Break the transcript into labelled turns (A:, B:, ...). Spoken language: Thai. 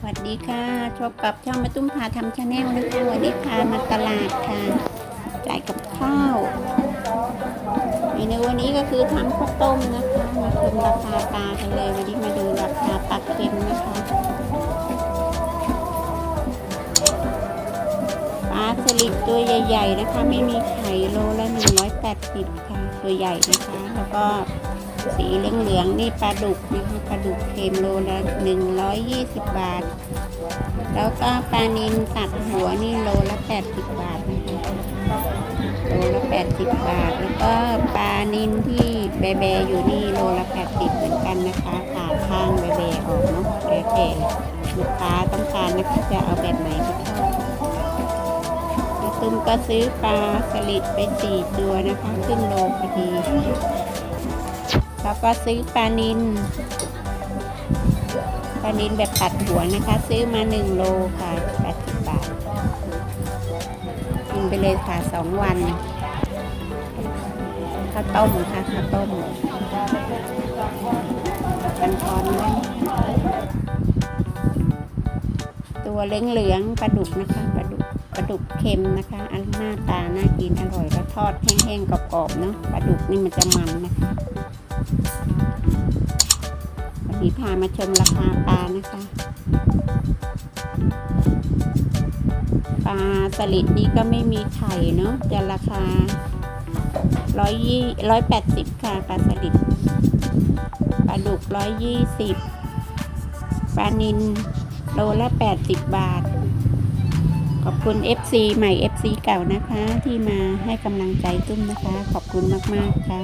A: สวัสดีค่ะชบกับช่องมาตุ้มพาทำชาแนลนะคะวันนี้พามาตลาดค่ะจ่ายกับข้าวเมนูวันนี้ก็คือทำข้าวต้มนะคะมาชมราคาปลากันเลยวันนี้มาดูราคาปลาเค็มนะคะปลาสลิดตัวใหญ่ ๆ นะคะ ไม่มีไข่โลละ180ค่ะตัวใหญ่นะคะ แล้วก็ สีเหลืองๆนี่ปลาดุกนะคะปลาดุกเค็มโลละ120บาท แล้วก็ปลานิลตัดหัวนี่โลละ80บาทนะคะโลละ80บาท แล้วก็ปลานิลที่แบแบๆอยู่นี่โลละ80เหมือนกันนะคะขาข้างแบแบๆออกเนาะแล้วแต่ลูกค้าต้องการนะคะจะเอาแบบไหนก็ได้ตุ้มก็ซื้อปลาสลิดไปสี่ตัวนะคะครึ่งโลพอดี แล้วก็ซื้อปลานินปลานินแบบตัดหัวนะคะ ซื้อมาหนึ่งโลค่ะแปดสิบบาท กินไปเลยค่ะสองวันข้าวต้มค่ะข้าวต้มกันทอนไว้ตัวเหลืองๆปลาดุกนะคะปลาดุกปลาดุกเค็มนะคะ อันหน้าตาน่ากินอร่อยแล้วทอดแห้งๆกรอบๆเนาะปลาดุกนี่มันจะมันนะคะ วันนี้พามาชมราคาปลานะคะปลาสลิดนี่ก็ไม่มีไข่เนาะจะราคาร้อยยี่ร้อยแปดสิบค่ะปลาสลิดปลาดุกร้อยยี่สิบปลานินโลละแปดสิบบาท ขอบคุณ FC ใหม่ FC เก่านะคะ ที่มาให้กำลังใจตุ้มนะคะ ขอบคุณมาก ๆ ค่ะ